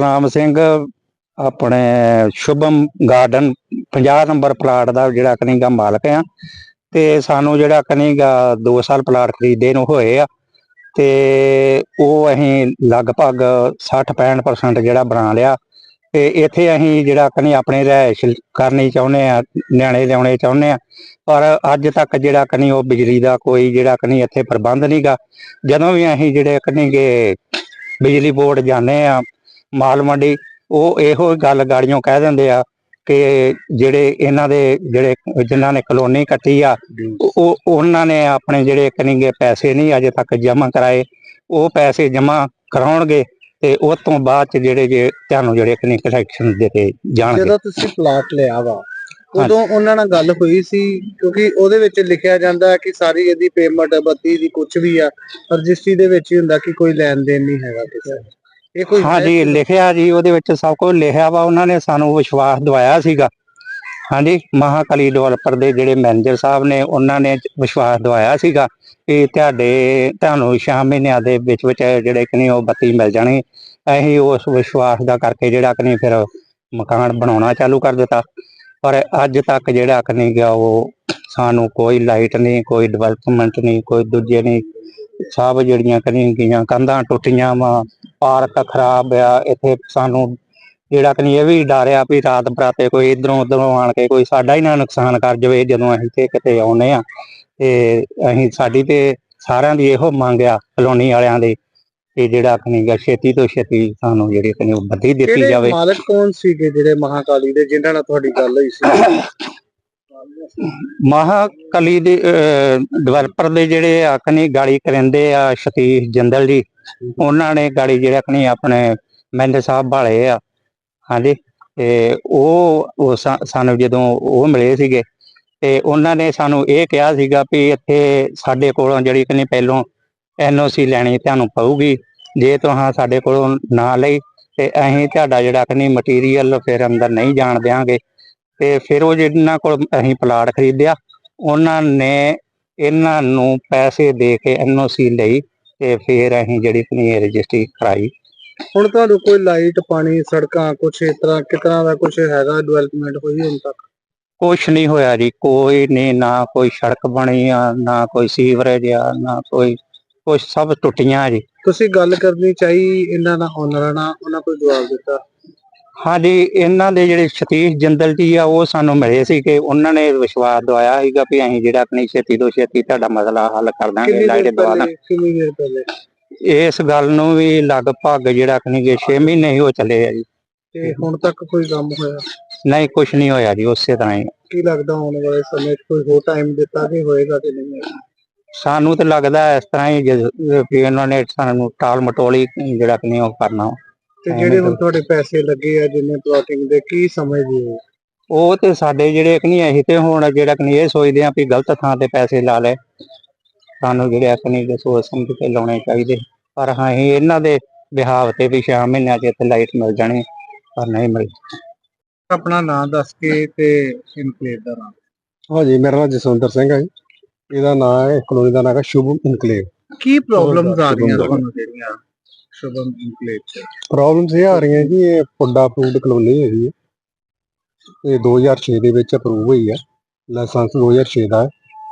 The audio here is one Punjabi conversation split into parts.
ਸਤਨਾਮ ਸਿੰਘ ਆਪਣੇ ਸ਼ੁਭਮ ਗਾਰਡਨ 50 ਨੰਬਰ ਪਲਾਟ ਦਾ ਜਿਹੜਾ ਕਨੀਗਾ ਮਾਲਕ ਆ। ਤੇ ਸਾਨੂੰ ਜਿਹੜਾ ਕਨੀਗਾ 2 ਸਾਲ ਪਲਾਟ ਖਰੀਦੇ ਨੂੰ ਹੋਏ ਆ। ਤੇ ਉਹ ਅਸੀਂ ਲਗਭਗ 60-65% ਜਿਹੜਾ ਬਣਾ ਲਿਆ। ਤੇ ਇੱਥੇ ਅਸੀਂ ਜਿਹੜਾ ਕਨੀ ਆਪਣੇ ਰਹਿਸ਼ ਕਰਨੀ ਚਾਹੁੰਦੇ ਆ, ਨਿਆਣੇ ਲਿਆਉਣੇ ਚਾਹੁੰਦੇ ਆ। ਪਰ ਅੱਜ ਤੱਕ ਜਿਹੜਾ ਕਨੀ ਉਹ ਬਿਜਲੀ ਦਾ ਕੋਈ ਜਿਹੜਾ ਕਨੀ ਇੱਥੇ ਪ੍ਰਬੰਧ ਨਹੀਂਗਾ ਜਦੋਂ ਵੀ ਅਸੀਂ ਜਿਹੜੇ ਕਨੀਗੇ ਬਿਜਲੀ ਬੋਰਡ ਜਾਂਦੇ ਆ ਮਾਲ ਮੰਡੀ ਉਹ ਇਹੋ ਗੱਲ ਗਾੜੀਆਂ ਕਹਿ ਦਿੰਦੇ ਆ ਕਿ ਜਿਹੜੇ ਇਹਨਾਂ ਦੇ ਜਿਹੜੇ ਜਿਨ੍ਹਾਂ ਨੇ ਕਲੋਨੀ ਕੱਟੀ ਆ ਉਹ ਉਹਨਾਂ ਨੇ ਆਪਣੇ ਜਿਹੜੇ ਕਨੀਗੇ ਪੈਸੇ ਨਹੀਂ ਅਜੇ ਤੱਕ ਜਮ੍ਹਾਂ ਕਰਾਏ। ਉਹ ਪੈਸੇ ਜਮ੍ਹਾਂ ਕਰਾਉਣਗੇ ਤੇ ਉਸ ਤੋਂ ਬਾਅਦ ਚ ਜਿਹੜੇ ਜੇ ਤੁਹਾਨੂੰ ਜਿਹੜੇ ਕਨੀ ਕਨੈਕਸ਼ਨ ਦਿੱਤੇ ਜਾਣਗੇ। ਜਦੋਂ ਤੁਸੀਂ ਪਲਾਟ ਲਿਆ ਵਾ ਉਦੋਂ ਉਹਨਾਂ ਨਾਲ ਗੱਲ ਹੋਈ ਸੀ? ਕਿਉਂਕਿ ਉਹਦੇ ਵਿੱਚ ਲਿਖਿਆ ਜਾਂਦਾ ਕਿ ਸਾਰੀ ਇਹਦੀ ਪੇਮੈਂਟ ਬੱਤੀ ਦੀ ਕੁਝ ਵੀ ਆ ਰਜਿਸਟਰੀ ਦੇ ਵਿੱਚ ਹੀ ਹੁੰਦਾ ਕਿ ਕੋਈ ਲੈਣ ਦੇਣ ਨਹੀਂ ਹੈਗਾ ਕਿਸੇ ਦਾ। ਇਹ ਕੋਈ ਹਾਂਜੀ ਲਿਖਿਆ ਜੀ ਉਹਦੇ ਵਿੱਚ ਸਭ ਕੁਝ ਲਿਖਿਆ ਵਾ ਉਹਨਾਂ ਨੇ ਸਾਨੂੰ ਵਿਸ਼ਵਾਸ ਦਿਵਾਇਆ ਸੀਗਾ। ਹਾਂਜੀ ਮਹਾਕਾਲੀ ਡਿਵੈਲਪਰ ਦੇ ਜਿਹੜੇ ਮੈਨੇਜਰ ਸਾਹਿਬ ਨੇ ਉਹਨਾਂ ਨੇ ਵਿਸ਼ਵਾਸ ਦਿਵਾਇਆ ਸੀਗਾ ਕਿ ਤੁਹਾਡੇ ਤੁਹਾਨੂੰ 6 ਮਹੀਨਿਆਂ ਦੇ ਵਿੱਚ ਵਿੱਚ ਜਿਹੜੇ ਕਿ ਨਹੀਂ ਉਹ ਬੱਤੀ ਮਿਲ ਜਾਣੀ। ਅਸੀਂ ਉਸ ਵਿਸ਼ਵਾਸ ਦਾ ਕਰਕੇ ਜਿਹੜਾ ਕਿ ਨਹੀਂ ਫਿਰ ਮਕਾਨ ਬਣਾਉਣਾ ਚਾਲੂ ਕਰ ਦਿੱਤਾ। ਪਰ ਅੱਜ ਤੱਕ ਜਿਹੜਾ ਕਿ ਨਹੀਂ ਗਿਆ ਉਹ ਸਾਨੂੰ ਕੋਈ ਲਾਈਟ ਨਹੀਂ ਕੋਈ ਡਿਵੈਲਪਮੈਂਟ ਨਹੀਂ ਕੋਈ ਦੂਜੇ ਨਹੀਂ ਸਭ ਜਿਹੜੀਆਂ ਕਰੀਆਂ ਗਈਆਂ ਕੰਧਾਂ ਟੁੱਟੀਆਂ ਵਾ ਪਾਰਕ ਖਰਾਬ ਆ ਇੱਥੇ ਸਾਨੂੰ ਜਿਹੜਾ ਕਿ ਨਹੀਂ ਇਹ ਵੀ ਡਰ ਆ ਵੀ ਰਾਤ ਬਰਾਤੇ ਕੋਈ ਇਧਰੋਂ ਉਧਰੋਂ ਆਣ ਕੇ ਕੋਈ ਸਾਡਾ ਹੀ ਨਾ ਨੁਕਸਾਨ ਕਰ ਜਾਵੇ ਜਦੋਂ ਅਸੀਂ ਤੇ ਕਿਤੇ ਆਉਨੇ ਆ ਤੇ ਅਸੀਂ ਸਾਡੀ ਤੇ ਸਾਰਿਆਂ ਦੀ ਇਹੋ ਮੰਗ ਆ ਕਲੋਨੀ ਵਾਲਿਆਂ ਦੀ ਕਿ ਜਿਹੜਾ ਕਿ ਨਹੀਂ ਗਾ ਛੇਤੀ ਤੋਂ ਛੇਤੀ ਸਾਨੂੰ ਜਿਹੜੀ ਕਿ ਨਹੀਂ ਉਹ ਬੱਦੀ ਦਿੱਤੀ ਜਾਵੇ। ਮਾਲਕ ਕੌਣ ਸੀਗੇ ਜਿਹੜੇ ਮਹਾਕਾਲੀ ਦੇ ਜਿਨ੍ਹਾਂ ਨਾਲ ਤੁਹਾਡੀ ਗੱਲ ਹੋਈ ਸੀ? ਮਹਾਕਲੀ ਦੇ ਡਿਵੈਲਪਰ ਦੇ ਜਿਹੜੇ ਆਖਣੀ ਗਾੜੀ ਕਰਿੰਦੇ ਆ ਸਤੀਸ਼ ਜਿੰਦਲ ਜੀ, ਉਹਨਾਂ ਨੇ ਗਾੜੀ ਜਿਹੜਾ ਆਖਣੀ ਆਪਣੇ ਮੈਨੇਜਰ ਸਾਹਿਬ ਭਾਲੇ ਆ, ਹਾਂਜੀ, ਤੇ ਉਹ ਸਾਨੂੰ ਜਦੋਂ ਉਹ ਮਿਲੇ ਸੀਗੇ, ਤੇ ਉਹਨਾਂ ਨੇ ਸਾਨੂੰ ਇਹ ਕਿਹਾ ਸੀਗਾ ਵੀ ਇੱਥੇ ਸਾਡੇ ਕੋਲੋਂ ਜਿਹੜੀ ਕਿ ਨਹੀਂ ਪਹਿਲੋਂ ਐਨਓਸੀ ਲੈਣੀ ਤੁਹਾਨੂੰ ਪਊਗੀ, ਜੇ ਤੁਸੀਂ ਸਾਡੇ ਕੋਲੋਂ ਨਾ ਲਈ, ਤੇ ਅਸੀਂ ਤੁਹਾਡਾ ਜਿਹੜਾ ਕਿ ਮਟੀਰੀਅਲ ਫਿਰ ਅੰਦਰ ਨਹੀਂ ਜਾਣ ਦਿਆਂਗੇ। ਤੇ ਫਿਰ ਉਹ ਜਿਨ੍ਹਾਂ ਕੋਲ ਅਸੀਂ ਪਲਾਟ ਖਰੀਦਿਆ ਉਹਨਾਂ ਨੇ ਇਹਨਾਂ ਨੂੰ ਪੈਸੇ ਦੇ ਕੇ ਐਨਓਸੀ ਲਈ ਤੇ ਫਿਰ ਅਸੀਂ ਜਿਹੜੀ ਕਿ ਰਜਿਸਟਰੀ ਕਰਾਈ। ਹੁਣ ਤੁਹਾਨੂੰ ਕੋਈ ਲਾਈਟ ਪਾਣੀ ਸੜਕਾਂ ਕੁਝ ਇਸ ਤਰ੍ਹਾਂ ਕਿਤਨਾ ਦਾ ਕੁਝ ਹੈਗਾ ਡਿਵੈਲਪਮੈਂਟ ਹੋਈ ਹੁਣ ਤੱਕ? ਕੁਛ ਨਹੀਂ ਹੋਇਆ ਜੀ ਕੋਈ ਨਹੀਂ ਨਾ ਕੋਈ ਸੜਕ ਬਣੀ ਆ ਨਾ ਕੋਈ ਸੀਵਰੇਜ ਆ ਨਾ ਕੋਈ ਕੁਛ ਸਭ ਟੁੱਟੀਆਂ ਜੀ। ਤੁਸੀਂ ਗੱਲ ਕਰਨੀ ਚਾਹੀ ਇਹਨਾਂ ਨਾਲ ਓਨਰਾਂ ਨਾਲ ਉਹਨਾਂ ਕੋਈ ਜਵਾਬ ਦਿੱਤਾ। ਹਾਂਜੀ ਇਹਨਾਂ ਦੇ ਜਿਹੜੇ ਸਤੀਸ਼ ਜਿੰਦਲ ਜੀ ਆ ਉਹ ਸਾਨੂੰ ਮਿਲੇ ਸੀ ਕਿ ਉਹਨਾਂ ਨੇ ਵਿਸ਼ਵਾਸ ਦਵਾਇਆ ਸੀਗਾ ਵੀ ਅਸੀਂ ਜਿਹੜਾ ਆਪਣੀ ਛੇਤੀ ਤੋਂ ਛੇਤੀ ਤੁਹਾਡਾ ਮਸਲਾ ਹੱਲ ਕਰ ਦਾਂਗੇ ਕਿੰਨੀ ਲਾਈਟ ਦਵਾ ਕਿੰਨੀ ਦੇਰ ਪਹਿਲੇ? ਇਸ ਗੱਲ ਨੂੰ ਵੀ ਲਗਭਗ ਜਿਹੜਾ ਕਿ 6 ਮਹੀਨੇ ਹੀ ਹੋ ਚੱਲੇ ਆ ਜੀ। ਤੇ ਹੁਣ ਤੱਕ ਕੋਈ ਕੰਮ ਹੋਇਆ? ਨਹੀਂ ਕੁਛ ਨਹੀਂ ਹੋਇਆ ਜੀ ਉਸੇ ਤਰ੍ਹਾਂ ਹੀ। ਕੀ ਲੱਗਦਾ ਆਉਣ ਵਾਲੇ ਸਮੇਂ 'ਚ ਕੋਈ ਹੋਰ ਟਾਈਮ ਦਿੱਤਾ ਕਿ ਹੋਏਗਾ ਕਿ ਨਹੀਂ? ਸਾਨੂੰ ਤਾਂ ਲੱਗਦਾ ਇਸ ਤਰ੍ਹਾਂ ਹੀ ਜਿਸ- ਵੀ ਨੇ ਸਾਨੂੰ ਟਾਲ ਮਟੋਲੀ ਜਿਹੜਾ ਕਿ ਨਹੀਂ ਉਹ ਕਰਨਾ। ਤੇ ਜਿਹੜੇ ਹੁਣ ਤੁਹਾਡੇ ਪੈਸੇ ਲੱਗੇ ਆ ਜਿੰਨੇ ਪਲਾਟਿੰਗ ਦੇ ਕੀ ਸਮਝਦੇ ਹੋ? ਉਹ ਤੇ ਸਾਡੇ ਜਿਹੜੇ ਕਿ ਨਹੀਂ ਅਸੀਂ ਤੇ ਹੁਣ ਜਿਹੜਾ ਕਿ ਨਹੀਂ ਇਹ ਸੋਚਦੇ ਆ ਵੀ ਗਲਤ ਥਾਂ ਤੇ ਪੈਸੇ ਲਾ ਲੈ ਸਾਨੂੰ ਜਿਹੜੇ ਕਿ ਨਹੀਂ ਸੋਚ ਸਮਝ ਕੇ ਲਾਉਣੇ ਚਾਹੀਦੇ। ਪਰ ਹਾਂ ਅਸੀਂ ਇਹਨਾਂ ਦੇ ਵਿਹਾਵ ਤੇ ਵੀ 6 ਮਹੀਨਿਆਂ ਚ ਇੱਥੇ ਲਾਈਟ ਮਿਲ ਜਾਣੀ ਪਰ ਨਹੀਂ ਮਿਲੀ। ਆਪਣਾ ਨਾਮ ਦੱਸ ਕੇ ਤੇ ਇਨਕਲੇਵ ਦਾ ਨਾਮ ਹਾਂਜੀ ਮੇਰਾ ਨਾਮ ਜਸਵੰਦਰ ਸਿੰਘ ਹੈ ਜੀ। ਇਹਦਾ ਨਾਮ ਹੈ ਕਲੋਨੀ ਦਾ ਨਾਮ ਹੈ ਸ਼ੁਭਮ ਇਨਕਲੇਵ ਕੀ ਪ੍ਰੋਬਲਮਸ ਆ ਰਹੀਆਂ ਤੁਹਾਨੂੰ ਜਿਹੜੀਆਂ? ਸ਼ੁਭਮ ਇਨਕਲੇਵ 'ਚ ਪ੍ਰੋਬਲਮਸ ਇਹ ਆ ਰਹੀਆਂ ਜੀ ਇਹ ਪੁੱਡਾ ਅਪਰੂਵਡ ਕਲੋਨੀ ਹੈਗੀ ਹੈ। ਇਹ 2006 ਦੇ ਵਿੱਚ ਅਪਰੂਵ ਹੋਈ ਹੈ ਲਾਇਸੈਂਸ 2006 ਦਾ ਹੈ।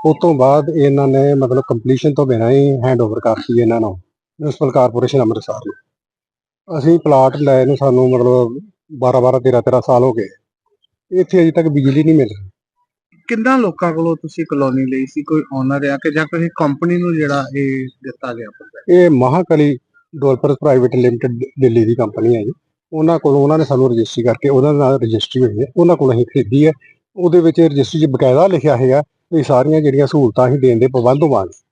ਉਸ ਤੋਂ ਬਾਅਦ ਇਹਨਾਂ ਨੇ ਮਤਲਬ ਕੰਪਲੀਸ਼ਨ ਤੋਂ ਬਿਨਾਂ ਹੀ ਹੈਂਡਓਵਰ ਕਰਤੀ ਇਹਨਾਂ ਨੂੰ ਮਿਊਨਿਸਪਲ ਕਾਰਪੋਰੇਸ਼ਨ ਅੰਮ੍ਰਿਤਸਰ ਨੂੰ। ਅਸੀਂ ਪਲਾਟ ਲਏ ਨੂੰ ਸਾਨੂੰ ਮਤਲਬ 12 12 13 13 ਸਾਲ ਹੋ ਗਏ। ਇੱਥੇ ਅਜੇ ਤੱਕ ਬਿਜਲੀ ਨਹੀਂ ਮਿਲ ਰਹੀ। ਕਿੰਨਾ ਲੋਕਾਂ ਕੋਲੋਂ ਤੁਸੀਂ ਕਲੋਨੀ ਲਈ ਸੀ? ਕੋਈ ਓਨਰ ਆ ਕਿ ਜਾਂ ਕੋਈ ਕੰਪਨੀ ਨੂੰ ਜਿਹੜਾ ਇਹ ਦਿੱਤਾ ਗਿਆ? ਇਹ Mahakali developers private limited Delhi ਦੀ ਕੰਪਨੀ ਹੈ ਜੀ। ਉਹਨਾਂ ਕੋਲੋਂ ਉਹਨਾਂ ਨੇ ਸਾਨੂੰ ਰਜਿਸਟਰੀ ਕਰਕੇ ਉਹਨਾਂ ਨਾਲ ਰਜਿਸਟਰੀ ਹੋਈ ਹੈ। ਉਹਨਾਂ ਕੋਲ ਅਸੀਂ ਖਰੀਦੀ ਹੈ। ਉਹਦੇ ਵਿੱਚ ਰਜਿਸਟਰੀ 'ਚ ਬਕਾਇਦਾ ਲਿਖਿਆ ਹੈਗਾ ਵੀ ਸਾਰੀਆਂ ਜਿਹੜੀਆਂ ਸਹੂਲਤਾਂ ਅਸੀਂ ਦੇਣ ਦੇ ਪਾਬੰਦ ਹੋਵਾਂਗੇ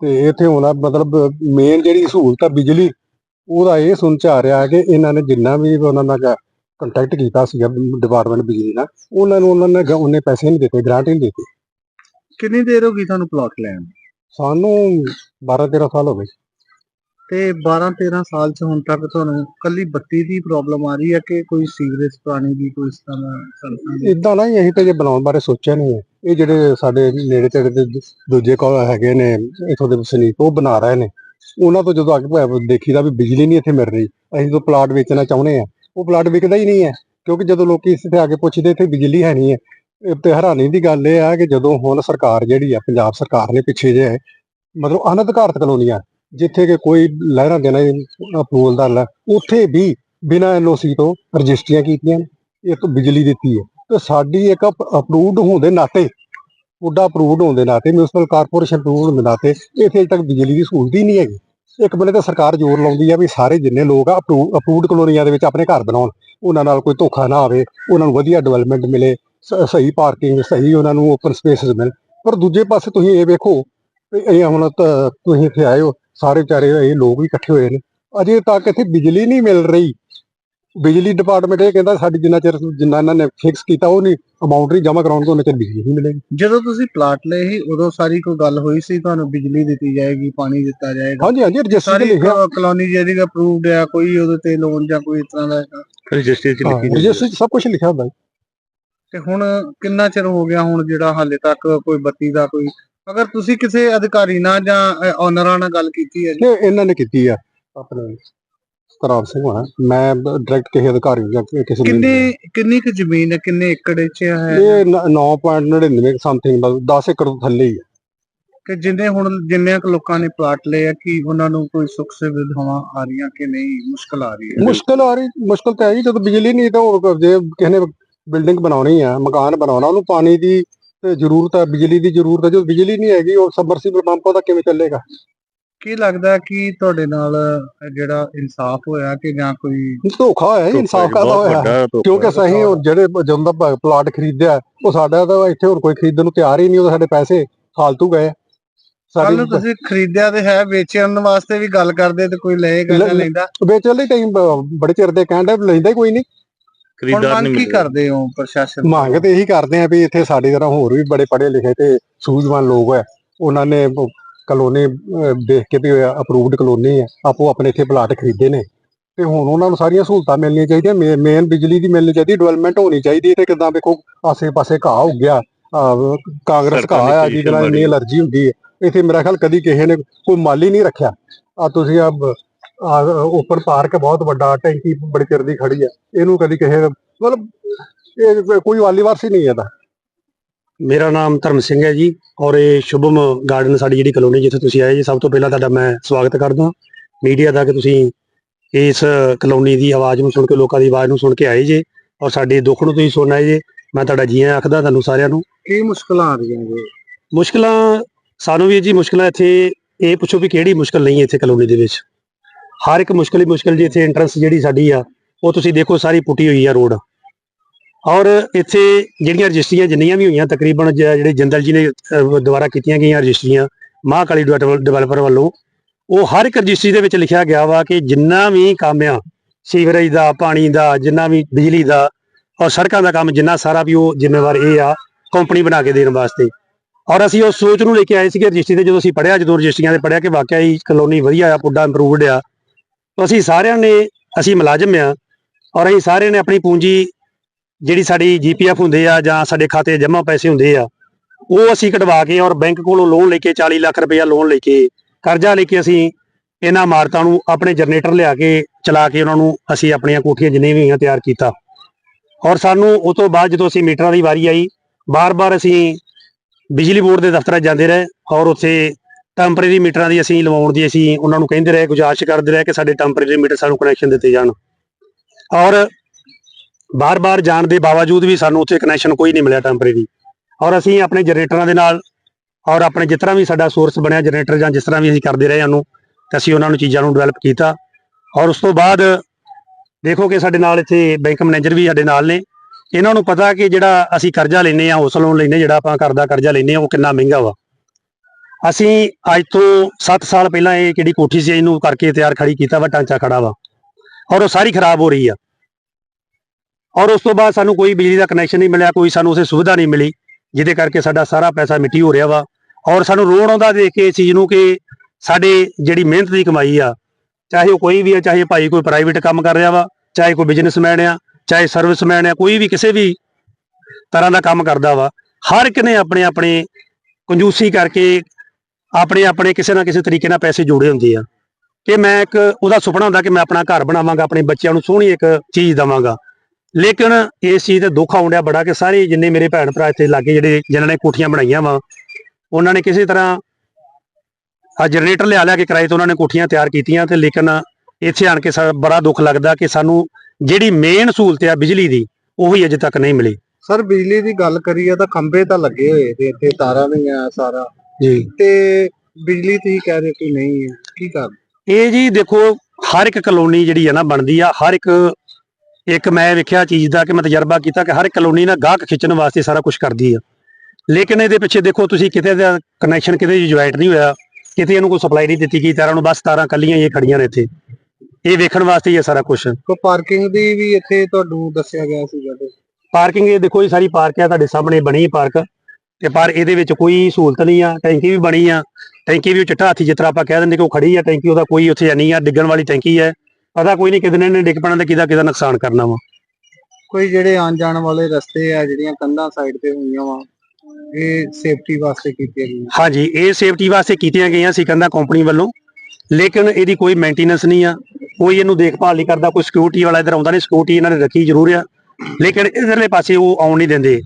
ਤੇ ਇੱਥੇ ਹੋਣਾ ਮਤਲਬ ਮੇਨ ਜਿਹੜੀ ਸਹੂਲਤ ਹੈ ਬਿਜਲੀ ਉਹਦਾ ਇਹ ਸੁਣ ਚ ਆ ਰਿਹਾ ਹੈ ਕਿ ਇਹਨਾਂ ਨੇ ਜਿੰਨਾ ਵੀ ਉਹਨਾਂ ਨਾਲ ਕੰਟੈਕਟ ਕੀਤਾ ਸੀਗਾ ਡਿਪਾਰਟਮੈਂਟ ਬਿਜਲੀ ਨਾਲ ਉਹਨਾਂ ਨੂੰ ਉਹਨਾਂ ਨੇ ਉਹਨੇ ਪੈਸੇ ਨਹੀਂ ਦਿੱਤੇ ਗ੍ਰਾਂਟ ਨਹੀਂ ਦਿੱਤੀ। ਕਿੰਨੀ ਦੇਰ ਹੋ ਗਈ ਤੁਹਾਨੂੰ ਪਲਾਟ ਲੈਣ? ਸਾਨੂੰ 12 13 ਸਾਲ ਹੋ ਗਏ। ਤੇ 12 13 ਸਾਲ ਚ ਹੁਣ ਤੱਕ ਤੁਹਾਨੂੰ ਕੱਲੀ ਬੱਤੀ ਦੀ ਪ੍ਰੋਬਲਮ ਆ ਰਹੀ ਹੈ ਕਿ ਕੋਈ ਸੀਵਰੇਜ ਪਾਣੀ ਦੀ ਕੋਈ ਇਸ ਤਰ੍ਹਾਂ ਦਾ ਇਦਾਂ ਨਾ ਅਸੀਂ ਤਾਂ ਜੇ ਬਣਾਉਣ ਬਾਰੇ ਸੋਚਿਆ ਨਹੀਂ ਹੈ। ਇਹ ਜਿਹੜੇ ਸਾਡੇ ਨੇੜੇ ਤੇੜੇ ਦੇ ਦੂਜੇ ਕੋਲ ਹੈਗੇ ਨੇ, ਇਥੋਂ ਦੇ ਵਸਨੀਕ ਉਹ ਬਣਾ ਰਹੇ ਨੇ। ਉਹਨਾਂ ਤੋਂ ਜਦੋਂ ਅੱਗ ਦੇਖੀਦਾ ਵੀ ਬਿਜਲੀ ਨਹੀਂ ਇੱਥੇ ਮਿਲ ਰਹੀ, ਅਸੀਂ ਜਦੋਂ ਪਲਾਟ ਵੇਚਣਾ ਚਾਹੁੰਦੇ ਆ ਉਹ ਪਲਾਟ ਵਿਕਦਾ ਹੀ ਨਹੀਂ ਹੈ। ਕਿਉਂਕਿ ਜਦੋਂ ਲੋਕੀ ਇੱਥੇ ਆ ਕੇ ਪੁੱਛਦੇ, ਇੱਥੇ ਬਿਜਲੀ ਹੈ ਨਹੀਂ ਹੈ। ਤੇ ਹੈਰਾਨੀ ਦੀ ਗੱਲ ਇਹ ਆ ਕਿ ਜਦੋਂ ਹੁਣ ਸਰਕਾਰ ਜਿਹੜੀ ਆ, ਪੰਜਾਬ ਸਰਕਾਰ ਨੇ ਪਿੱਛੇ ਜੇ, ਮਤਲਬ ਅਨਧਿਕਾਰਤ ਕਲੋਨੀਆਂ ਜਿੱਥੇ ਕਿ ਕੋਈ ਲਹਿਰਾਂ ਦੇਣਾ ਅਪਰੂਵਲ ਦਾ ਲੈ। ਉੱਥੇ ਵੀ ਬਿਨਾਂ ਐਨਓਸੀ ਤੋਂ ਰਜਿਸਟਰੀਆਂ ਕੀਤੀਆਂ ਨੇ, ਇੱਕ ਬਿਜਲੀ ਦਿੱਤੀ ਹੈ। ਤੇ ਸਾਡੀ ਇੱਕ ਅਪਰੂਵਡ ਹੋਣ ਦੇ ਨਾਤੇ ਉਹਦਾ ਅਪਰੂਵਡ ਹੋਣ ਦੇ ਨਾਤੇ ਮਿਊਨਿਸਪਲ ਕਾਰਪੋਰੇਸ਼ਨ ਅਪਰੂਵਡ ਹੋਣ ਦੇ ਨਾਤੇ ਇੱਥੇ ਤੱਕ ਬਿਜਲੀ ਦੀ ਸਹੂਲਤ ਹੀ ਨਹੀਂ ਹੈਗੀ। ਇੱਕ ਬੰਨੇ ਤਾਂ ਸਰਕਾਰ ਜ਼ੋਰ ਲਾਉਂਦੀ ਆ ਵੀ ਸਾਰੇ ਜਿੰਨੇ ਲੋਕ ਆ ਅਪਰੂਵਡ ਕਲੋਨੀਆਂ ਦੇ ਵਿੱਚ ਆਪਣੇ ਘਰ ਬਣਾਉਣ ਉਹਨਾਂ ਨਾਲ ਕੋਈ ਧੋਖਾ ਨਾ ਆਵੇ ਉਹਨਾਂ ਨੂੰ ਵਧੀਆ ਡਿਵੈਲਪਮੈਂਟ ਮਿਲੇ ਸ- ਸਹੀ ਪਾਰਕਿੰਗ ਸਹੀ ਉਹਨਾਂ ਨੂੰ ਓਪਨ ਸਪੇਸਿਸ ਮਿਲ। ਪਰ ਦੂਜੇ ਪਾਸੇ ਤੁਸੀਂ ਇਹ ਵੇਖੋ ਇਹ ਹੁਣ ਤੁਸੀਂ ਇੱਥੇ ਆਏ ਹੋ ਸਾਰੇ ਵਿਚਾਰੇ ਇਹ ਲੋਕ ਵੀ ਇਕੱਠੇ ਹੋਏ ਨੇ। ਅਜੇ ਤੱਕ ਇੱਥੇ ਬਿਜਲੀ ਨਹੀਂ ਮਿਲ ਰਹੀ। ਬਿਜਲੀ ਡਿਪਾਰਟਮੈਂਟ ਇਹ ਕਹਿੰਦਾ ਸਾਡੀ ਜਿੰਨਾ ਚਿਰ ਜਿੰਨਾ ਇਹਨਾਂ ਨੇ ਫਿਕਸ ਕੀਤਾ ਉਹ ਨਹੀਂ ਅਮਾਉਂਟ ਨਹੀਂ ਜਮ੍ਹਾਂ ਕਰਾਉਣ ਤੋਂ ਉਹਨਾਂ ਚਿਰ ਬਿਜਲੀ ਨਹੀਂ ਮਿਲੇਗੀ। ਜਦੋਂ ਤੁਸੀਂ ਪਲਾਟ ਲਏ ਸੀ ਉਦੋਂ ਸਾਰੀ ਕੋਈ ਗੱਲ ਹੋਈ ਸੀ? ਤੁਹਾਨੂੰ ਬਿਜਲੀ ਦਿੱਤੀ ਜਾਏਗੀ ਪਾਣੀ ਦਿੱਤਾ ਜਾਏਗਾ? ਹਾਂਜੀ ਹਾਂਜੀ ਰਜਿਸਟਰ ਤੇ ਸਾਰੀ ਲਿਖਿਆ ਕਲੋਨੀ ਜਿਹੜੀ ਅਪਰੂਵਡ ਹੈ ਕੋਈ ਉਹਦੇ ਤੇ ਲੋਨ ਜਾਂ ਕੋਈ ਇਸ ਤਰ੍ਹਾਂ ਦਾ ਹੈਗਾ? ਰਜਿਸਟਰੀ ਚ ਲਿਖੀ ਰਜਿਸਟਰ 'ਚ ਸਭ ਕੁਝ ਲਿਖਿਆ ਹੁੰਦਾ। ਤੇ ਹੁਣ ਕਿੰਨਾ ਚਿਰ ਹੋ ਗਿਆ ਹੁਣ ਜਿਹੜਾ ਹਾਲੇ ਤੱਕ ਕੋਈ ਬੱਤੀ ਦਾ ਕੋਈ ਅਗਰ ਤੁਸੀਂ ਕਿਸੇ ਅਧਿਕਾਰੀ ਨਾਲ ਜਾਂ ਓਨਰਾਂ ਨਾਲ ਗੱਲ ਕੀਤੀ ਹੈ ਜੀ? ਇਹ ਇਹਨਾਂ ਨੇ ਕੀਤੀ ਆ। ਆਪਣੇ ਸਤਰਾਮ ਸਿੰਘ ਹੋਣਾ ਮੈਂ ਡਾਇਰੈਕਟ ਕਿਸੇ ਅਧਿਕਾਰੀ ਜਾਂ ਕਿਸੇ ਕਿੰਨੇ ਕਿੰਨੀ ਕੁ ਜ਼ਮੀਨ ਹੈ? ਕਿੰਨੇ ਏਕੜ ਚ ਹੈ? ਇਹ 9.99 ਸਮਥਿੰਗ 10 ਏਕੜ ਤੋਂ ਥੱਲੇ ਹੀ ਆ। ਕਿ ਜਿੰਨੇ ਹੁਣ ਜਿੰਨੇ ਕੁ ਲੋਕਾਂ ਨੇ ਪਲਾਟ ਲਏ ਆ ਕਿ ਉਹਨਾਂ ਨੂੰ ਕੋਈ ਸੁੱਖ ਸੁਵਿਧਾਵਾਂ ਆ ਰਹੀਆਂ ਕਿ ਨਹੀਂ? ਮੁਸ਼ਕਲ ਆ ਰਹੀ ਹੈ। ਮੁਸ਼ਕਲ ਆ ਰਹੀ ਮੁਸ਼ਕਲ ਤਾਂ ਹੈ ਜੀ ਜਦੋਂ ਬਿਜਲੀ ਨਹੀਂ ਤਾਂ ਉਹ ਜੇ ਕਿਸੇ ਨੇ ਬਿਲਡਿੰਗ ਬਣਾਉਣੀ ਆ ਮਕਾਨ ਬਣਾਉਣਾ ਉਹਨੂੰ ਪਾਣੀ ਦੀ ਤੇ ਜ਼ਰੂਰਤ ਹੈ ਬਿਜਲੀ ਦੀ ਜ਼ਰੂਰਤ ਹੈ ਜਦੋਂ ਬਿਜਲੀ ਨਹੀਂ ਹੈਗੀ ਉਹ ਸਬਮਰਸੀਬਲ ਪੰਪ ਉਹਦਾ ਕਿਵੇਂ ਚੱਲੇਗਾ? ਕੀ ਲੱਗਦਾ ਕਿ ਤੁਹਾਡੇ ਨਾਲ ਜਿਹੜਾ ਇਨਸਾਫ ਹੋਇਆ ਕਿ ਜਾਂ ਕੋਈ ਧੋਖਾ ਹੋਇਆ ਜੀ ਇਨਸਾਫ ਕਾਹਦਾ ਹੋਇਆ? ਕਿਉਂਕਿ ਸਹੀ ਉਹ ਜਿਹੜੇ ਜਦੋਂ ਦਾ ਪਲਾਟ ਖਰੀਦਿਆ ਉਹ ਸਾਡਾ ਤਾਂ ਇੱਥੇ ਹੁਣ ਕੋਈ ਖਰੀਦਣ ਨੂੰ ਤਿਆਰ ਹੀ ਨਹੀਂ ਉਹ ਸਾਡੇ ਪੈਸੇ ਫਾਲਤੂ ਗਏ। ਕੱਲ ਨੂੰ ਤੁਸੀਂ ਖਰੀਦਿਆ ਤੇ ਹੈ ਵੇਚਣ ਵਾਸਤੇ ਵੀ ਗੱਲ ਕਰਦੇ ਤੇ ਕੋਈ ਲਏਗਾ ਜਾਂ ਲੈਂਦਾ? ਵੇਚਣ ਲਈ ਟਾਈਮ ਬੜੇ ਚਿਰ ਦੇ ਕਹਿੰਦਾ ਲੈਂਦਾ ਕੋਈ ਨਹੀਂ। ਖਰੀਦਦਾਰ ਮੰਗ ਨਹੀਂ ਕੀ ਕਰਦੇ ਹੋ ਪ੍ਰਸ਼ਾਸਨ ਤੋਂ? ਮੰਗ ਤੇ ਇਹੀ ਕਰਦੇ ਆ ਵੀ ਇੱਥੇ ਸਾਡੇ ਤਰ੍ਹਾਂ ਹੋਰ ਵੀ ਬੜੇ ਪੜ੍ਹੇ ਲਿਖੇ ਤੇ ਸੂਝਵਾਨ ਲੋਕ ਹੈ। ਉਹਨਾਂ ਨੇ ਬ- ਕਲੋਨੀ ਅਹ, ਦੇਖ ਕੇ ਵੀ ਅਪਰੂਵਡ ਕਲੋਨੀ ਹੈ। ਆਪੋ ਆਪਣੇ ਇੱਥੇ ਪਲਾਟ ਖਰੀਦੇ ਨੇ। ਤੇ ਹੁਣ ਉਹਨਾਂ ਨੂੰ ਸਾਰੀਆਂ ਸਹੂਲਤਾਂ ਮਿਲਣੀਆਂ ਚਾਹੀਦੀਆਂ। ਮੇਨ ਬਿਜਲੀ ਦੀ ਮਿਲਣੀ ਚਾਹੀਦੀ ਡਿਵੈਲਪਮੈਂਟ ਹੋਣੀ ਚਾਹੀਦੀ। ਹੈ ਤੇ ਕਿਦਾਂ ਵੇਖੋ ਆਸੇ-ਪਾਸੇ ਘਾਹ ਹੋ ਗਿਆ। ਆਹ, ਕਾਂਗਰਸ ਘਾਹ ਆ ਜਿਹਦੇ ਨਾਲ ਇੰਨੀ ਅਲਰਜੀ ਹੁੰਦੀ ਹੈ। ਇੱਥੇ ਮੇਰਾ ਖਿਆਲ ਕਦੀ ਕਿਸੇ ਨੇ ਕੋਈ ਮਾਲੀ ਨਹੀਂ ਰੱਖਿਆ। ਆ ਤੁਸੀਂ ਆ ਓਪਨ ਪਾਰਕ ਬਹੁਤ ਵੱਡਾ ਟੈਂਕੀ ਬੜੀ ਚਿਰ ਦੀ ਖੜੀ ਹੈ। ਇਹਨੂੰ ਕਦੀ ਕਿਸੇ ਮਤਲਬ ਇਹ ਕੋਈ ਵਾਲੀ ਵਾਰਸੀ ਨਹੀਂ ਇਹਦਾ। ਮੇਰਾ ਨਾਮ ਧਰਮ ਸਿੰਘ ਹੈ ਜੀ ਔਰ ਇਹ ਸ਼ੁਭਮ ਗਾਰਡਨ ਸਾਡੀ ਜਿਹੜੀ ਕਲੋਨੀ ਜਿੱਥੇ ਤੁਸੀਂ ਆਏ ਜੀ ਸਭ ਤੋਂ ਪਹਿਲਾਂ ਤੁਹਾਡਾ ਮੈਂ ਸਵਾਗਤ ਕਰਦਾ ਮੀਡੀਆ ਦਾ ਕਿ ਤੁਸੀਂ ਇਸ ਕਲੋਨੀ ਦੀ ਆਵਾਜ਼ ਨੂੰ ਸੁਣ ਕੇ ਲੋਕਾਂ ਦੀ ਆਵਾਜ਼ ਨੂੰ ਸੁਣ ਕੇ ਆਏ ਜੇ ਔਰ ਸਾਡੇ ਦੁੱਖ ਨੂੰ ਤੁਸੀਂ ਸੁਣ ਆਏ ਜੇ। ਮੈਂ ਤੁਹਾਡਾ ਜੀ ਆਇਆਂ ਆਖਦਾ ਤੁਹਾਨੂੰ ਸਾਰਿਆਂ ਨੂੰ। ਕੀ ਮੁਸ਼ਕਲਾਂ ਆ ਰਹੀਆਂ ਜੀ? ਮੁਸ਼ਕਲਾਂ ਸਾਨੂੰ ਵੀ ਜੀ ਮੁਸ਼ਕਲਾਂ ਇੱਥੇ ਇਹ ਪੁੱਛੋ ਵੀ ਕਿਹੜੀ ਮੁਸ਼ਕਲ ਨਹੀਂ ਹੈ ਇੱਥੇ ਕਲੋਨੀ ਦੇ ਵਿੱਚ। ਹਰ ਇੱਕ ਮੁਸ਼ਕਲ ਹੀ ਮੁਸ਼ਕਲ ਜੀ ਇੱਥੇ ਐਂਟਰੈਂਸ ਜਿਹੜੀ ਸਾਡੀ ਆ, ਉਹ ਤੁਸੀਂ ਦੇਖੋ ਸਾਰੀ ਪੁੱਟੀ ਹੋਈ ਆ ਰੋਡ ਔਰ ਇੱਥੇ ਜਿਹੜੀਆਂ ਰਜਿਸਟਰੀਆਂ ਜਿੰਨੀਆਂ ਵੀ ਹੋਈਆਂ, ਤਕਰੀਬਨ ਜਿਹੜੇ ਜਿੰਦਲ ਜੀ ਨੇ ਦੁਆਰਾ ਕੀਤੀਆਂ ਗਈਆਂ ਰਜਿਸਟਰੀਆਂ, ਮਹਾਕਾਲੀ ਡਿਵੈਲਪਰ ਵੱਲੋਂ, ਉਹ ਹਰ ਇੱਕ ਰਜਿਸਟਰੀ ਦੇ ਵਿੱਚ ਲਿਖਿਆ ਗਿਆ ਵਾ ਕਿ ਜਿੰਨਾ ਵੀ ਕੰਮ ਆ, ਸੀਵਰੇਜ ਦਾ, ਪਾਣੀ ਦਾ, ਜਿੰਨਾ ਵੀ ਬਿਜਲੀ ਦਾ, ਔਰ ਸੜਕਾਂ ਦਾ ਕੰਮ ਜਿੰਨਾ ਸਾਰਾ ਵੀ ਉਹ ਜ਼ਿੰਮੇਵਾਰ ਇਹ ਆ ਕੰਪਨੀ ਬਣਾ ਕੇ ਦੇਣ ਵਾਸਤੇ। ਔਰ ਅਸੀਂ ਉਸ ਸੋਚ ਨੂੰ ਲੈ ਕੇ ਆਏ ਸੀਗੇ ਰਜਿਸਟਰੀ ਤੇ ਜਦੋਂ ਅਸੀਂ ਪੜਿਆ ਜਦੋਂ ਰਜਿਸਟਰੀਆਂ ਤੇ ਪੜਿਆ ਕਿ ਵਾਕਿਆ ਹੀ ਕਲੋਨੀ ਵਧੀਆ ਆ, ਪੁੱਡਾ ਇੰਪਰੂਵਡ ਆ ਅਸੀਂ ਸਾਰਿਆਂ ਨੇ, ਅਸੀਂ ਮੁਲਾਜ਼ਮ ਆ ਔਰ ਅਸੀਂ ਸਾਰਿਆਂ ਨੇ ਆਪਣੀ ਪੂੰਜੀ ਜਿਹੜੀ ਸਾਡੀ ਜੀਪੀਐਫ ਹੁੰਦੇ ਆ ਜਾਂ ਸਾਡੇ ਖਾਤੇ ਜਮ੍ਹਾਂ ਪੈਸੇ ਹੁੰਦੇ ਆ, ਉਹ ਅਸੀਂ ਕਢਵਾ ਕੇ ਔਰ ਬੈਂਕ ਕੋਲੋਂ ਲੋਨ ਲੈ ਕੇ 40 ਲੱਖ ਰੁਪਇਆ ਲੋਨ ਲੈ ਕੇ ਕਰਜ਼ਾ ਲੈ ਕੇ ਅਸੀਂ ਇਹਨਾਂ ਇਮਾਰਤਾਂ ਨੂੰ ਆਪਣੇ ਜਨਰੇਟਰ ਲਿਆ ਕੇ ਚਲਾ ਕੇ ਉਹਨਾਂ ਨੂੰ ਅਸੀਂ ਆਪਣੀਆਂ ਕੋਠੀਆਂ ਜਿੰਨੀਆਂ ਵੀ ਹੋਈਆਂ ਤਿਆਰ ਕੀਤਾ। ਔਰ ਸਾਨੂੰ ਉਸ ਤੋਂ ਬਾਅਦ ਜਦੋਂ ਅਸੀਂ ਮੀਟਰਾਂ ਦੀ ਵਾਰੀ ਆਈ, ਬਾਰ-ਬਾਰ ਅਸੀਂ ਬਿਜਲੀ ਬੋਰਡ ਦੇ ਦਫ਼ਤਰਾਂ ਜਾਂਦੇ ਰਹੇ ਔਰ ਉੱਥੇ ਟੈਂਪਰੇਰੀ ਮੀਟਰਾਂ ਦੀ ਅਸੀਂ ਲਵਾਉਣ ਦੀ ਅਸੀਂ ਉਹਨਾਂ ਨੂੰ ਕਹਿੰਦੇ ਰਹੇ, ਗੁਜ਼ਾਰਿਸ਼ ਕਰਦੇ ਰਹੇ ਕਿ ਸਾਡੇ ਟੈਂਪਰੇਰੀ ਮੀਟਰ ਸਾਨੂੰ ਕਨੈਕਸ਼ਨ ਦਿੱਤੇ ਜਾਣ। ਔਰ ਬਾਰ-ਬਾਰ ਜਾਣ ਦੇ ਬਾਵਜੂਦ ਵੀ ਸਾਨੂੰ ਉੱਥੇ ਕਨੈਕਸ਼ਨ ਕੋਈ ਨਹੀਂ ਮਿਲਿਆ ਟੈਂਪਰੇਰੀ। ਔਰ ਅਸੀਂ ਆਪਣੇ ਜਨਰੇਟਰਾਂ ਦੇ ਨਾਲ ਔਰ ਆਪਣੇ ਜਿਸ ਤਰ੍ਹਾਂ ਵੀ ਸਾਡਾ ਸੋਰਸ ਬਣਿਆ ਜਨਰੇਟਰ ਜਾਂ ਜਿਸ ਤਰ੍ਹਾਂ ਵੀ ਅਸੀਂ ਕਰਦੇ ਰਹੇ ਉਹਨੂੰ, ਤੇ ਅਸੀਂ ਉਹਨਾਂ ਨੂੰ ਚੀਜ਼ਾਂ ਨੂੰ ਡਿਵੈਲਪ ਕੀਤਾ। ਔਰ ਉਸ ਤੋਂ ਬਾਅਦ ਦੇਖੋ ਕਿ ਸਾਡੇ ਨਾਲ ਇੱਥੇ ਬੈਂਕ ਮੈਨੇਜਰ ਵੀ ਸਾਡੇ ਨਾਲ ਨੇ। ਇਹਨਾਂ ਨੂੰ ਪਤਾ ਕਿ ਜਿਹੜਾ ਅਸੀਂ ਕਰਜ਼ਾ ਲੈਨੇ ਆ ਹਾਊਸ ਲੋਨ ਲੈਨੇ ਜਿਹੜਾ ਆਪਾਂ ਕਰਦਾ ਕਰਜ਼ਾ ਲੈਨੇ ਆ ਉਹ ਕਿੰਨਾ ਮਹਿੰਗਾ ਵਾ। ਅਸੀਂ ਅੱਜ ਤੋਂ 7 ਸਾਲ ਪਹਿਲਾਂ ਇਹ ਕਿਹੜੀ ਕੋਠੀ ਸੀ, ਇਹਨੂੰ ਕਰਕੇ ਤਿਆਰ ਖੜੀ ਕੀਤਾ ਵਾ, ਢਾਂਚਾ ਖੜਾ ਵਾ। ਔਰ ਉਹ ਸਾਰੀ ਖਰਾਬ ਹੋ ਰਹੀ ਆ। ਔਰ ਉਸ ਤੋਂ ਬਾਅਦ ਸਾਨੂੰ ਕੋਈ ਬਿਜਲੀ ਦਾ ਕਨੈਕਸ਼ਨ ਨਹੀਂ ਮਿਲਿਆ, ਕੋਈ ਸਾਨੂੰ ਉਸੇ ਸੁਵਿਧਾ ਨਹੀਂ ਮਿਲੀ, ਜਿਹਦੇ ਕਰਕੇ ਸਾਡਾ ਸਾਰਾ ਪੈਸਾ ਮਿੱਟੀ ਹੋ ਰਿਹਾ ਵਾ। ਔਰ ਸਾਨੂੰ ਰੋਣ ਆਉਂਦਾ ਦੇਖ ਕੇ ਇਸ ਚੀਜ਼ ਨੂੰ ਕਿ ਸਾਡੇ ਜਿਹੜੀ ਮਿਹਨਤ ਦੀ ਕਮਾਈ ਆ, ਚਾਹੇ ਉਹ ਕੋਈ ਵੀ ਆ, ਚਾਹੇ ਭਾਈ ਕੋਈ ਪ੍ਰਾਈਵੇਟ ਕੰਮ ਕਰ ਰਿਹਾ ਵਾ, ਚਾਹੇ ਕੋਈ ਬਿਜ਼ਨਸਮੈਨ ਆ, ਚਾਹੇ ਸਰਵਿਸਮੈਨ ਆ, ਕੋਈ ਵੀ ਕਿਸੇ ਵੀ ਤਰ੍ਹਾਂ ਦਾ ਕੰਮ ਕਰਦਾ ਵਾ। ਹਰ ਇੱਕ ਨੇ ਆਪਣੇ ਆਪਣੇ ਕੰਜੂਸੀ ਕਰਕੇ ਆਪਣੇ ਆਪਣੇ ਕਿਸੇ ਨਾ ਕਿਸੇ ਤਰੀਕੇ ਨਾਲ ਪੈਸੇ ਜੋੜੇ ਹੁੰਦੇ ਆ। ਕਿ ਮੈਂ ਇੱਕ ਉਹਦਾ ਸੁਪਨਾ ਹੁੰਦਾ ਕਿ ਮੈਂ ਆਪਣਾ ਘਰ ਬਣਾਵਾਂਗਾ, ਆਪਣੇ ਬੱਚਿਆਂ ਨੂੰ ਸੋਹਣੀ ਇੱਕ ਚੀਜ਼ ਦਵਾਂਗਾ। ਲੇਕਿਨ ਇਸ ਚੀਜ਼ ਤੇ ਦੁੱਖ ਆਉਂਦਿਆ ਬੜਾ ਕਿ ਸਾਰੇ ਜਿੰਨੇ ਮੇਰੇ ਭੈਣ ਭਰਾ ਇੱਥੇ ਲਾਗੇ ਜਿਹੜੇ ਜਿਨ੍ਹਾਂ ਨੇ ਕੋਠੀਆਂ ਬਣਾਈਆਂ ਵਾ, ਉਹਨਾਂ ਨੇ ਕਿਸੇ ਤਰ੍ਹਾਂ ਆ ਜਨਰੇਟਰ ਲਿਆ ਲਿਆ ਕੇ ਕਿਰਾਏ ਤੇ ਉਹਨਾਂ ਨੇ ਕੋਠੀਆਂ ਤਿਆਰ ਕੀਤੀਆਂ ਤੇ ਲੇਕਿਨ ਇੱਥੇ ਆਣ ਕੇ ਬੜਾ ਦੁੱਖ ਲੱਗਦਾ ਕਿ ਸਾਨੂੰ ਜਿਹੜੀ ਮੇਨ ਸਹੂਲਤ ਆ ਬਿਜਲੀ ਦੀ, ਉਹ ਹੀ ਅਜੇ ਤੱਕ ਨਹੀਂ ਮਿਲੀ। ਸਰ, ਬਿਜਲੀ ਦੀ ਗੱਲ ਕਰੀਏ ਤਾਂ ਖੰਭੇ ਤਾਂ ਲੱਗੇ ਹੋਏ ਤੇ ਇੱਥੇ ਤਾਰਾਂ ਵੀ ਆ ਸਾਰਾ। ਜੀ। ਤੇ ਬਿਜਲੀ ਤੁਸੀਂ ਕਹਿ ਰਹੇ ਕਿ ਨਹੀਂ ਹੈ ਕੀ ਕਰ ਇਹ ਜੀ ਦੇਖੋ ਹਰ ਇੱਕ ਕਲੋਨੀ ਜਿਹੜੀ ਆ ਨਾ ਬਣਦੀ ਆ ਹਰ ਇੱਕ ਇੱਕ ਮੈਂ ਵੇਖਿਆ ਚੀਜ਼ ਦਾ ਕਿ ਮੈਂ ਤਜਰਬਾ ਕੀਤਾ ਕਿ ਹਰ ਇੱਕ ਕਲੋਨੀ ਨਾ ਗਾਹਕ ਖਿੱਚਣ ਵਾਸਤੇ ਸਾਰਾ ਕੁਝ ਕਰਦੀ ਆ। ਲੇਕਿਨ ਇਹਦੇ ਪਿੱਛੇ ਦੇਖੋ ਤੁਸੀਂ ਕਿਤੇ ਦਾ ਕਨੈਕਸ਼ਨ ਕਿਤੇ ਜੁਆਇੰਟ ਨਹੀਂ ਹੋਇਆ ਕਿਤੇ ਇਹਨੂੰ ਕੋਈ ਸਪਲਾਈ ਨਹੀਂ ਦਿੱਤੀ ਗਈ ਤਾਰਾਂ ਨੂੰ ਬਸ ਤਾਰਾਂ ਕੱਲੀਆਂ ਹੀ ਇਹ ਖੜੀਆਂ ਨੇ ਇੱਥੇ। ਇਹ ਵੇਖਣ ਵਾਸਤੇ ਹੀ ਆ ਸਾਰਾ ਕੁਝ ਕੋ ਪਾਰਕਿੰਗ ਦੀ ਵੀ ਇੱਥੇ ਤੁਹਾਨੂੰ ਦੱਸਿਆ ਗਿਆ ਸੀ ਜਦੋਂ ਪਾਰਕਿੰਗ ਇਹ ਦੇਖੋ ਇਹ ਸਾਰੀ ਪਾਰਕ ਆ ਤੁਹਾਡੇ ਸਾਹਮਣੇ ਬਣੀ ਪਾਰਕ ਤੇ ਪਰ ਇਹਦੇ ਵਿੱਚ ਕੋਈ ਸਹੂਲਤ ਨਹੀਂ ਆ ਟੈਂਕੀ ਵੀ ਬਣੀ ਆ ਟੈਂਕੀ ਵੀ ਉਹ ਚਿੱਟਾ ਹਾਥੀ ਜਿਸ ਤਰ੍ਹਾਂ ਆਪਾਂ ਕਹਿ ਦਿੰਦੇ ਕਿ ਉਹ ਖੜੀ ਆ ਟੈਂਕੀ ਉਹਦਾ ਕੋਈ ਉੱਥੇ ਨਹੀਂ ਆ ਡਿੱਗਣ ਵਾਲੀ ਟੈਂਕੀ ਹੈ ਪਤਾ ਕੋਈ ਨਹੀਂ ਕਿਦਨ ਇਹਨੇ ਡਿੱਗ ਪੈਣਾ ਤੇ ਕਿਹਦਾ ਕਿਹਦਾ ਨੁਕਸਾਨ ਕਰਨਾ ਵਾ। ਕੋਈ ਜਿਹੜੇ ਆਉਣ ਜਾਣ ਵਾਲੇ ਰਸਤੇ ਆ ਜਿਹੜੀਆਂ ਕੰਧਾਂ ਸਾਈਡ ਤੇ ਹੋਈਆਂ ਵਾ ਇਹ ਸੇਫਟੀ ਵਾਸਤੇ ਕੀਤੀਆਂ ਗਈਆਂ। ਹਾਂਜੀ ਇਹ ਸੇਫਟੀ ਵਾਸਤੇ ਕੀਤੀਆਂ ਗਈਆਂ ਸੀ ਕਹਿੰਦਾ ਕੰਪਨੀ ਵੱਲੋਂ ਲੇਕਿਨ ਇਹਦੀ ਕੋਈ ਮੇਨਟੇਨੈਂਸ ਨਹੀਂ ਆ ਕੋਈ ਇਹਨੂੰ ਦੇਖਭਾਲ ਨਹੀਂ ਕਰਦਾ ਕੋਈ ਸਿਕਿਉਰਿਟੀ ਵਾਲਾ ਇੱਧਰ ਆਉਂਦਾ ਨਹੀਂ ਸਿਕਿਉਰਿਟੀ ਇਹਨਾਂ ਨੇ ਰੱਖੀ ਜ਼ਰੂਰ ਆ ਲੇਕਿਨ ਇਧਰਲੇ ਪਾਸੇ ਉਹ ਆਉਣ ਨਹੀਂ ਦਿੰਦੇ।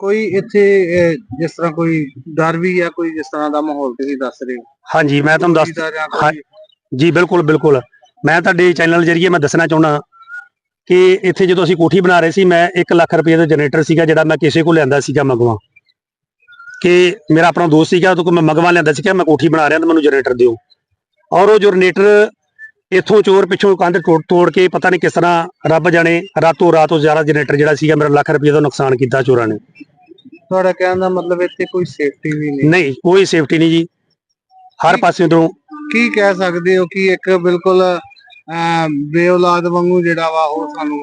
ਕੋਈ ਇੱਥੇ ਅਹ, ਜਿਸ ਤਰ੍ਹਾਂ ਕੋਈ ਡਰ ਵੀ ਆ ਕੋਈ ਜਿਸ ਤਰ੍ਹਾਂ ਦਾ ਮਾਹੌਲ ਤੁਸੀਂ ਦੱਸ ਰਹੇ ਹੋ? ਹਾਂਜੀ ਮੈਂ ਤੁਹਾਨੂੰ ਦੱਸ ਦਾ ਜਾਂ ਹਾਂ- ਕੋਈ? ਜੀ ਬਿਲਕੁਲ ਬਿਲਕੁਲ। ਮੈਂ ਤੁਹਾਡੇ ਚੈਨਲ ਜਰੀਏ ਮੈਂ ਦੱਸਣਾ ਚਾਹੁੰਦਾ ਕਿ ਇੱਥੇ ਜਦੋਂ ਅਸੀਂ ਕੋਠੀ ਬਣਾ ਰਹੇ ਸੀ ਮੈਂ 1 ਲੱਖ ਰੁਪਏ ਦਾ ਜਨਰੇਟਰ ਸੀਗਾ ਜਿਹੜਾ ਮੈਂ ਕਿਸੇ ਕੋਲ ਲਿਆਂਦਾ ਸੀਗਾ ਮਗਵਾ ਕਿ ਮੇਰਾ ਆਪਣਾ ਦੋਸਤ ਸੀਗਾ ਉਹਦੇ ਕੋਲ ਮੈਂ ਮਗਵਾ ਲਿਆਂਦਾ ਸੀ ਕਿ ਮੈਂ ਕੋਠੀ ਬਣਾ ਰਿਹਾ ਤਾਂ ਮੈਨੂੰ ਜਨਰੇਟਰ ਦਿਓ। ਔਰ ਉਹ ਜਨਰੇਟਰ ਇੱਥੋਂ ਚੋਰ ਪਿੱਛੋਂ ਕੰਧ ਤੋੜ ਤੋੜ ਕੇ ਪਤਾ ਨਹੀਂ ਕਿਸ ਤਰ੍ਹਾਂ ਰੱਬ ਜਾਣੇ ਰਾਤੋਂ ਰਾਤ ਉਹ ਜ਼ਿਆਦਾ ਜਨਰੇਟਰ ਜਿਹੜਾ ਸੀਗਾ ਮੇਰਾ ਲੱਖ ਰੁਪਏ ਦਾ ਨੁਕਸਾਨ ਕੀਤਾ ਚੋਰਾਂ ਨੇ। ਤੁਹਾਡਾ ਕਹਿਣ ਦਾ ਮਤਲਬ ਇੱਥੇ ਕੋਈ ਸੇਫਟੀ ਵੀ ਨਹੀਂ। ਨਹੀਂ ਕੋਈ ਸੇਫਟੀ ਨਹੀਂ ਜੀ। ਹਰ ਪਾਸੇ ਤੋਂ ਕੀ ਕਹਿ ਸਕਦੇ ਹੋ ਕਿ ਇੱਕ ਬਿਲਕੁਲ ਬੇਔਲਾਦ ਵਾਂਗੂ ਜਿਹੜਾ ਵਾ ਉਹ ਸਾਨੂੰ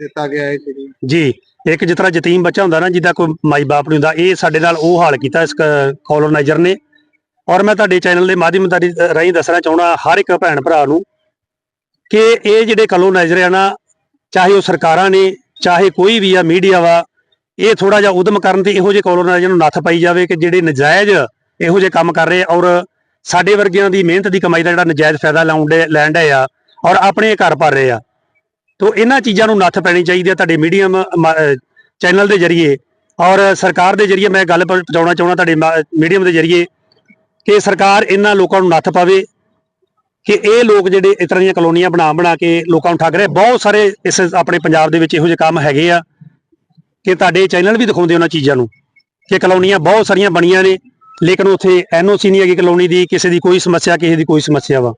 ਦਿੱਤਾ ਗਿਆ ਹੈ ਜੀ ਜੀ ਇੱਕ ਜਿਸ ਤਰ੍ਹਾਂ ਯਤੀਮ ਬੱਚਾ ਹੁੰਦਾ ਨਾ ਜਿਹਦਾ ਕੋਈ ਮਾਈ ਬਾਪ ਨਹੀਂ ਹੁੰਦਾ ਇਹ ਸਾਡੇ ਨਾਲ ਉਹ ਹਾਲ ਕੀਤਾ ਇਸ ਕਲੋਨਾਈਜ਼ਰ ਨੇ। ਔਰ ਮੈਂ ਤੁਹਾਡੇ ਚੈਨਲ ਦੇ ਮਾਧਿਅਮ ਰਾਹੀਂ ਦੱਸਣਾ ਚਾਹੁੰਦਾ ਹਰ ਇੱਕ ਭੈਣ ਭਰਾ ਨੂੰ ਕਿ ਇਹ ਜਿਹੜੇ ਕਲੋਨਾਈਜ਼ਰ ਆ ਨਾ ਚਾਹੇ ਉਹ ਸਰਕਾਰਾਂ ਨੇ ਚਾਹੇ ਕੋਈ ਵੀ ਆ ਮੀਡੀਆ ਵਾ ਇਹ ਥੋੜਾ ਜਿਹਾ ਉਦਮ ਕਰਨ ਤੇ ਇਹੋ ਜਿਹੇ ਕਲੋਨਾਈਜ਼ਰ ਨੂੰ ਨੱਥ ਪਾਈ ਜਾਵੇ ਕਿ ਜਿਹੜੇ ਨਜਾਇਜ਼ ਇਹੋ ਜਿਹੇ ਕੰਮ ਕਰ ਰਹੇ ਔਰ ਸਾਡੇ ਵਰਗਿਆਂ ਦੀ ਮਿਹਨਤ ਦੀ ਕਮਾਈ ਦਾ ਜਿਹੜਾ ਨਜਾਇਜ਼ ਫਾਇਦਾ ਲਾਉਂਦੇ ਲੈਣ ਡਏ ਆ ਔਰ ਆਪਣੇ ਘਰ ਭਰ ਰਹੇ ਆ। ਤੋ ਇਹਨਾਂ ਚੀਜ਼ਾਂ ਨੂੰ ਨੱਥ ਪੈਣੀ ਚਾਹੀਦੀ ਹੈ ਤੁਹਾਡੇ ਮੀਡੀਅਮ ਚੈਨਲ ਦੇ ਜਰੀਏ ਔਰ ਸਰਕਾਰ ਦੇ ਜਰੀਏ ਮੈਂ ਗੱਲ ਪਹੁੰਚਾਉਣਾ ਚਾਹੁੰਦਾ ਤੁਹਾਡੇ ਮੀਡੀਅਮ ਦੇ ਜਰੀਏ ਕਿ ਸਰਕਾਰ ਇਹਨਾਂ ਲੋਕਾਂ ਨੂੰ ਨੱਥ ਪਾਵੇ ਕਿ ਇਹ ਲੋਕ ਜਿਹੜੇ ਇਸ ਤਰ੍ਹਾਂ ਦੀਆਂ ਕਲੋਨੀਆਂ ਬਣਾ ਬਣਾ ਕੇ ਲੋਕਾਂ ਨੂੰ ਠੱਗ ਰਹੇ ਬਹੁਤ ਸਾਰੇ ਇਸ ਆਪਣੇ ਪੰਜਾਬ ਦੇ ਵਿੱਚ ਇਹੋ ਜਿਹੇ ਕੰਮ ਹੈਗੇ ਆ। ਕਿ ਤੁਹਾਡੇ ਚੈਨਲ ਵੀ ਦਿਖਾਉਂਦੇ ਉਹਨਾਂ ਚੀਜ਼ਾਂ ਨੂੰ ਕਿ ਕਲੋਨੀਆਂ ਬਹੁਤ ਸਾਰੀਆਂ ਬਣੀਆਂ ਨੇ ਲੇਕਿਨ ਉੱਥੇ ਐਨਓਸੀ ਨਹੀਂ ਹੈਗੀ ਕਲੋਨੀ ਦੀ ਕਿਸੇ ਦੀ ਕੋਈ ਸਮੱਸਿਆ ਕਿਸੇ ਦੀ ਕੋਈ ਸਮੱਸਿਆ ਵਾ।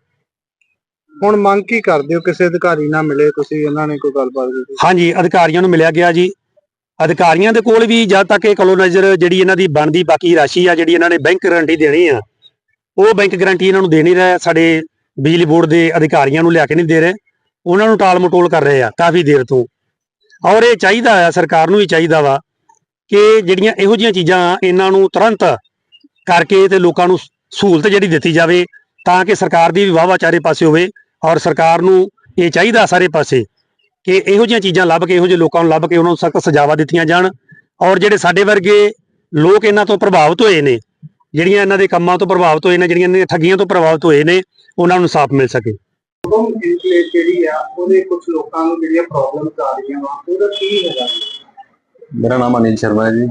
ਹੁਣ ਮੰਗ ਕੀ ਕਰਦੇ ਹੋ? ਕਿਸੇ ਅਧਿਕਾਰੀ ਨਾਲ ਮਿਲੇ ਤੁਸੀਂ ਉਹਨਾਂ ਨੇ ਕੋਈ ਗੱਲਬਾਤ ਕੀਤੀ? ਹਾਂਜੀ ਅਧਿਕਾਰੀਆਂ ਨੂੰ ਮਿਲਿਆ ਗਿਆ ਜੀ। ਅਧਿਕਾਰੀਆਂ ਦੇ ਕੋਲ ਵੀ ਜਦ ਤੱਕ ਇਹ ਕਲੋਨਾਈਜ਼ਰ ਜਿਹੜੀ ਇਹਨਾਂ ਦੀ ਬਣਦੀ ਬਾਕੀ ਰਾਸ਼ੀ ਆ ਜਿਹੜੀ ਇਹਨਾਂ ਨੇ ਬੈਂਕ ਗਾਰੰਟੀ ਦੇਣੀ ਆ ਉਹ ਬੈਂਕ ਗਾਰੰਟੀ ਇਹਨਾਂ ਨੂੰ ਦੇ ਨਹੀਂ ਰਿਹਾ। ਸਾਡੇ ਬਿਜਲੀ ਬੋਰਡ ਦੇ ਅਧਿਕਾਰੀਆਂ ਨੂੰ ਲਿਆ ਕੇ ਨਹੀਂ ਦੇ ਰਹੇ। ਉਹਨਾਂ ਨੂੰ ਟਾਲ ਮਟੋਲ ਕਰ ਰਹੇ ਆ ਕਾਫੀ ਦੇਰ ਤੋਂ। ਔਰ ਇਹ ਚਾਹੀਦਾ ਆ, ਸਰਕਾਰ ਨੂੰ ਵੀ ਚਾਹੀਦਾ ਵਾ ਕਿ ਜਿਹੜੀਆਂ ਇਹੋ ਜਿਹੀਆਂ ਚੀਜ਼ਾਂ ਇਹਨਾਂ ਨੂੰ ਤੁਰੰਤ ਕਰਕੇ ਤੇ ਲੋਕਾਂ ਨੂੰ ਸਹੂਲਤ ਜਿਹੜੀ ਦਿੱਤੀ ਜਾਵੇ ਤਾਂ ਕਿ ਸਰਕਾਰ ਦੀ ਵੀ ਵਾਹਵਾ ਚਾਰੇ ਪਾਸੇ ਹੋਵੇ ਔਰ ਸਰਕਾਰ ਨੂੰ ਇਹ ਚਾਹੀਦਾ ਸਾਰੇ ਪਾਸੇ ਕਿ ਇਹੋ ਜਿਹੀਆਂ ਚੀਜ਼ਾਂ ਲੱਭ ਕੇ, ਇਹੋ ਜਿਹੇ ਲੋਕਾਂ ਨੂੰ ਲੱਭ ਕੇ ਉਹਨਾਂ ਨੂੰ ਸਖਤ ਸਜ਼ਾਵਾਂ ਦਿੱਤੀਆਂ ਜਾਣ ਔਰ ਜਿਹੜੇ ਸਾਡੇ ਵਰਗੇ ਲੋਕ ਇਹਨਾਂ ਤੋਂ ਪ੍ਰਭਾਵਿਤ ਹੋਏ ਨੇ, ਜਿਹੜੀਆਂ ਇਹਨਾਂ ਦੇ ਕੰਮਾਂ ਤੋਂ ਪ੍ਰਭਾਵਿਤ ਹੋਏ ਨੇ, ਜਿਹੜੀਆਂ ਇਹਨਾਂ ਦੀਆਂ ਠੱਗੀਆਂ ਤੋਂ ਪ੍ਰਭਾਵਿਤ ਹੋਏ ਨੇ, ਉਹਨਾਂ ਨੂੰ ਇਨਸਾਫ ਮਿਲ ਸਕੇ। ਉਦੋਂ ਇਨਕਲੇਵ ਜਿਹੜੀ ਆ ਉਹਦੇ ਕੁਝ ਲੋਕਾਂ ਨੂੰ ਜਿਹੜੀਆਂ ਪ੍ਰੋਬਲਮਸ ਆ ਰਹੀਆਂ ਵਾ ਉਹਦਾ ਕੀ ਹੈਗਾ? ਮੇਰਾ ਨਾਮ ਅਨਿਲ ਸ਼ਰਮਾ ਹੈ ਜੀ।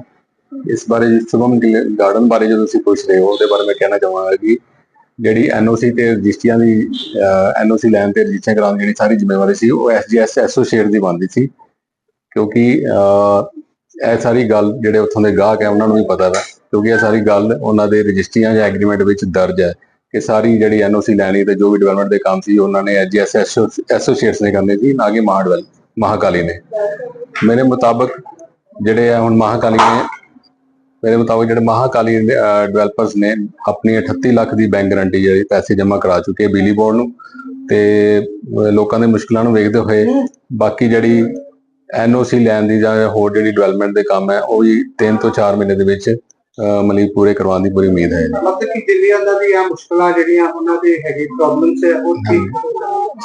ਇਸ ਬਾਰੇ ਸ਼ੁਭਮ ਗਾਰਡਨ ਬਾਰੇ ਜੋ ਤੁਸੀਂ ਪੁੱਛ ਰਹੇ ਹੋ ਉਹਦੇ ਬਾਰੇ ਮੈਂ ਕਹਿਣਾ ਚਾਹਾਂਗਾ ਕਿ ਜਿਹੜੀ ਐਨਓਸੀ ਤੇ ਰਜਿਸਟਰੀਆਂ ਦੀ ਐਨਓਸੀ ਲੈਣ ਤੇ ਰਜਿਸਟਰੀਆਂ ਕਰਾਉਣ ਦੀ ਜਿਹੜੀ ਸਾਰੀ ਜ਼ਿੰਮੇਵਾਰੀ ਸੀ ਉਹ ਐਸਜੀਐਸ ਐਸੋਸੀਏਟ ਦੀ ਬਣਦੀ ਸੀ। ਕਿਉਂਕਿ ਅਹ, ਇਹ ਸਾਰੀ ਗੱਲ ਜਿਹੜੇ ਉੱਥੋਂ ਦੇ ਗਾਹਕ ਹੈ ਉਹਨਾਂ ਨੂੰ ਵੀ ਪਤਾ ਹੈ ਕਿਉਂਕਿ ਇਹ ਸਾਰੀ ਗੱਲ ਉਹਨਾਂ ਦੇ ਰਜਿਸਟਰੀਆਂ ਜਾਂ ਐਗਰੀਮੈਂਟ ਵਿੱਚ ਦਰਜ ਹੈ। ਕਿ ਸਾਰੀ ਜਿਹੜੀ ਐਨਓਸੀ ਲੈਣੀ ਤੇ ਜੋ ਵੀ ਡਿਵੈਲਪਮੈਂਟ ਦੇ ਕੰਮ ਸੀ, ਉਹਨਾਂ ਨੇ ਐਸਜੀਐਸ ਐਸੋਸੀਏਟਸ ਨੇ ਕਰਨੇ ਸੀ, ਨਾ ਕਿ ਮਹਾਡਵੈਲ ਮਹਾਕਾਲੀ ਨੇ। ਮੇਰੇ ਮੁਤਾਬਕ ਜਿਹੜੇ ਆ ਹੁਣ ਮਹਾਕਾਲੀ ਨੇ, ਮੇਰੇ ਮੁਤਾਬਕ ਜਿਹੜੇ ਮਹਾਕਾਲੀ ਡਿਵੈਲਪਰਸ ਨੇ, ਆਪਣੀ 38 ਲੱਖ ਦੀ ਬੈਂਕ ਗਰੰਟੀ ਜਿਹੜੀ ਪੈਸੇ ਜਮ੍ਹਾਂ ਕਰਾ ਚੁੱਕੇ ਬਿਜਲੀ ਬੋਰਡ ਨੂੰ ਤੇ ਲੋਕਾਂ ਦੇ ਮੁਸ਼ਕਲਾਂ ਨੂੰ ਵੇਖਦੇ ਹੋਏ ਬਾਕੀ ਜਿਹੜੀ ਐਨਓਸੀ ਲੈਣ ਦੀ ਜਾਂ ਹੋਰ ਜਿਹੜੀ ਡਿਵੈਲਪਮੈਂਟ ਦੇ ਕੰਮ ਹੈ, ਉਹ ਵੀ 3 ਤੋਂ 4 ਮਹੀਨੇ ਦੇ ਵਿੱਚ ਮਤਲਬ ਪੂਰੇ ਕਰਵਾਉਣ ਦੀ ਪੂਰੀ ਉਮੀਦ ਹੈ ਮਤਲਬ ਕਿ ਜਿੰਨੀਆਂ ਦਾ ਦੀਆਂ ਮੁਸ਼ਕਲਾਂ ਜਿਹੜੀਆਂ ਉਹਨਾਂ ਦੇ ਹੈਗੀ ਪ੍ਰੋਬਲਮਸ ਹੈ ਉਹ ਠੀਕ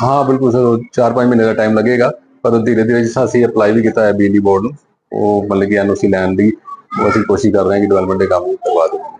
ਹੋ ਬਿਲਕੁਲ ਸਰ 4-5 ਮਹੀਨੇ ਦਾ ਟਾਈਮ ਲੱਗੇਗਾ ਪਰ ਧੀਰੇ ਧੀਰੇ ਜਿਸ ਅਸੀਂ ਅਪਲਾਈ ਵੀ ਕੀਤਾ ਹੈ ਬਿਜਲੀ ਬੋਰਡ ਨੂੰ ਉਹ ਮਤਲਬ ਕਿ ਐਨਓਸੀ ਲੈਣ ਦੀ ਉਹ ਅਸੀਂ ਕੋਸ਼ਿਸ਼ ਕਰ ਰਹੇ ਹਾਂ ਕਿ ਡਿਵੈਲਪਮੈਂਟ ਦੇ ਕੰਮ ਕਰਵਾ ਦੇਵਾਂ